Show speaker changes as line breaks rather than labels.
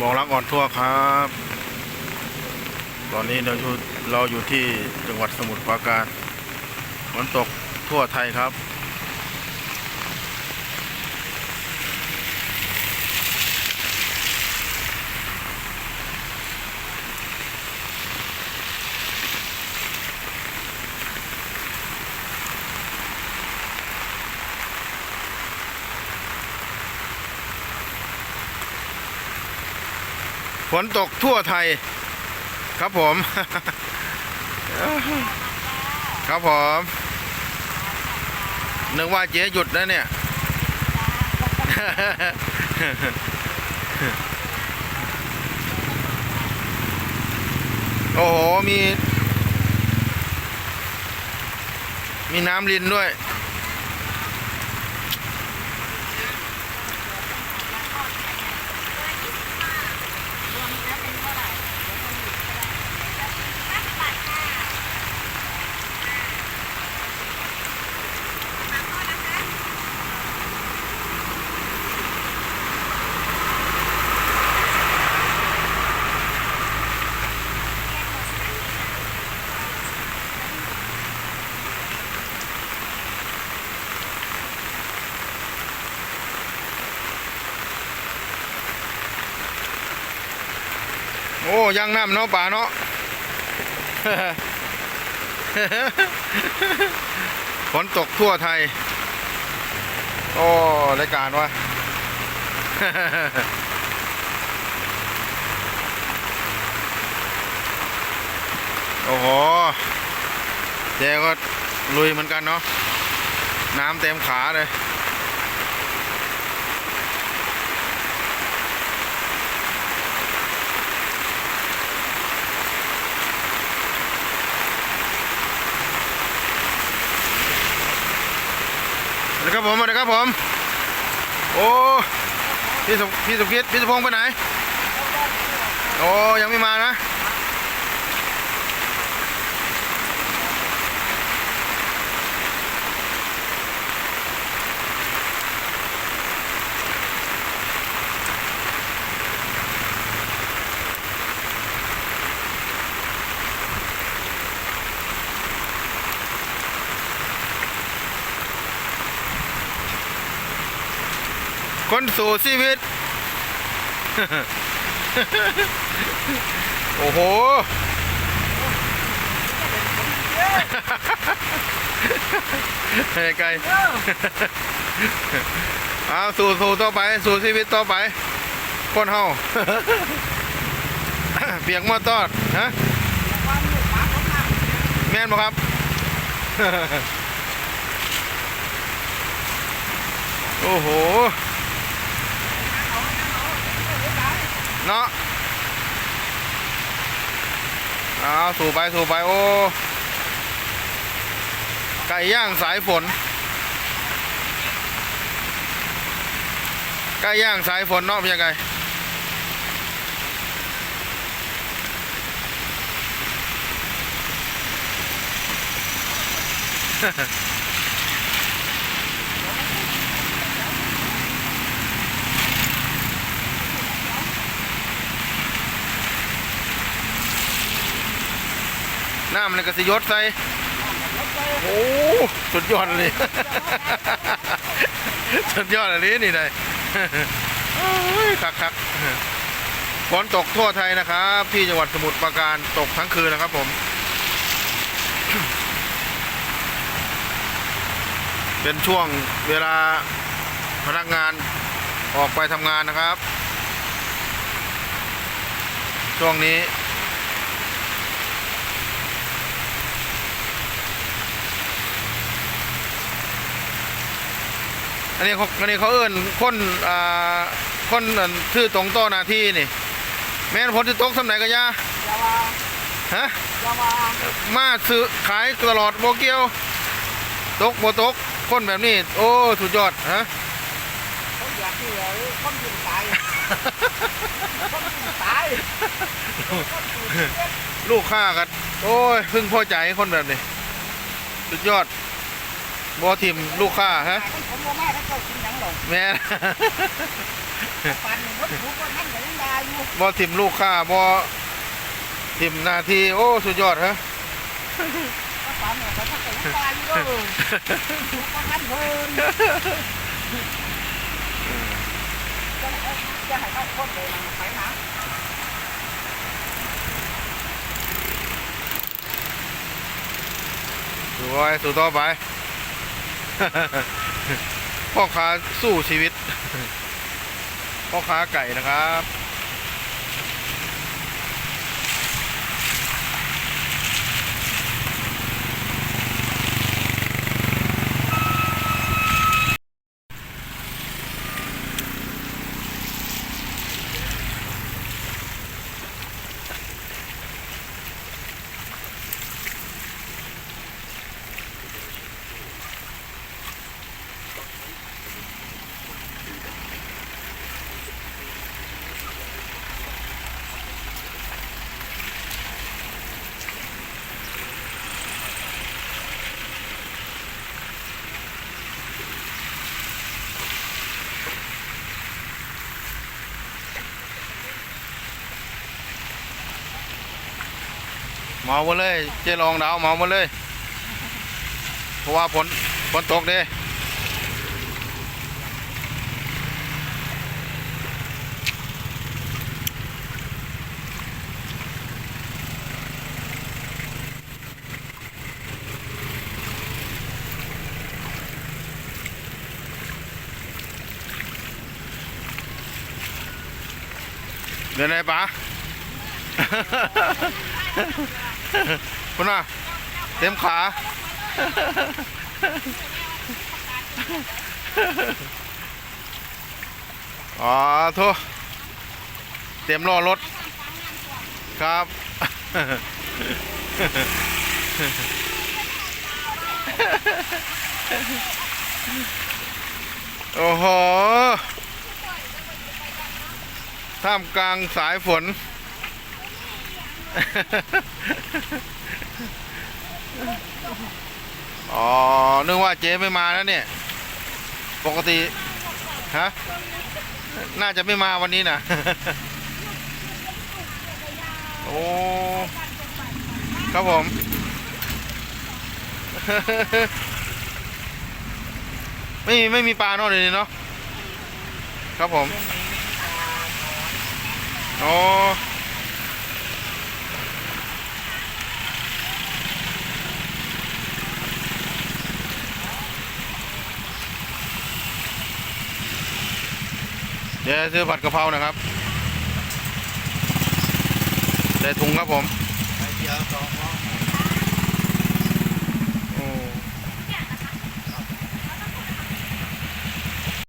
บอกรักอ่อนทั่วครับ ตอนนี้เราอยู่เราอยู่ที่จังหวัดสมุทรปราการฝนตกทั่วไทยครับ ฝนตกทั่วไทย ครับผม ครับผมนึกว่าเจ๊หยุดนะเนี่ย โอ้โห มี มีน้ำลินด้วย โอ้ยังน้ำเนาะป่าเนาะฝนตกทั่วไทย โอ้รายการวะโอ้โหเจ๊ก็ลุยเหมือนกันเนาะ น้ำเต็มขาเลย สวัสดีครับ ผมมาเลยครับผม โอ้พี่สุพี่สุพิษพี่สุพงษ์ไปไหน โอ้ยังไม่มานะ คนสู่ชีวิต โอ้โหไกลไกลเอาสู่สู่ต่อไป สู่ชีวิตต่อไป คนเฮาเปียกมาตอดฮะแม่นบ่ครับโอ้โห เนาะเอาสู่ไปสู่ไปโอ้ไก่ย่างสายฝนไก่ย่างสายฝนเนาะเป็นยังไง น้ำมันก็สิยศใส่โอ้สุดยอดเลยสุดยอดเลยนี่เลยคักคักฝนตกทั่วไทยนะครับ ที่จังหวัดสมุทรปราการตกทั้งคืนนะครับผมเป็นช่วงเวลาพนักงานออกไปทำงานนะครับ ช่วงนี้ อันนี้เขาอันนี้เขาเอิ้นคนอ่าคนอันชื่อตรงโตอหนาที่นี่ แม่นผลที่ตกสำไหนก็อยา
อยาว่า
ฮะ
อยาว่า
มาซื้อขายตลอดโบเกียว ตกโบตก คนแบบนี้ โอ้สุดยอดฮะ
เขาอยากที่เหลือคนยิงตายคนยิงตาย
ลูกค้ากันโอ้ยพึ่งพอใจคนแบบนี้ สุดยอด บอทิมลูกค้าฮะ
ผมว่าแม่เขาเจ้ากินหยังหรอก
แม่
ปันรถถูกก็ท่านก็ยังด่าอยู่
บ่ทิมลูกค้าบ่ทิมหน้าที่โอ้สุดยอดฮะ
ก็ปันเนี่ยก็ท่านก็ยังด่าอยู่เด้อถูกก็ท่านเพิ่นจะให้จะให้เขาคนเลยนะไปหา
สู้ไว้สู้ต่อไป พ่อค้าสู้ชีวิต พ่อค้าไก่นะครับ เมาหมดเลยเจ๊ลองดาวเมาหมดเลย เพราะว่าฝนฝนตกเด้เดินไหนปะ คุณน่ะเต็มขา อ๋อโทษเต็มล้อรถ ครับ โอ้โห ท่ามกลางสายฝน อ๋อ นึกว่าเจ๊ไม่มาแล้วเนี่ย ปกติ ฮะ น่าจะไม่มาวันนี้นะโอ้ ครับผม ไม่มีไม่มีปลาเนอะเดี๋ยวนี้เนาะ ครับผมโอ้ เดี๋ยวซื้อผัดกะเพรานะครับใส่ถุงครับผม
ไปเดียวสองฟอง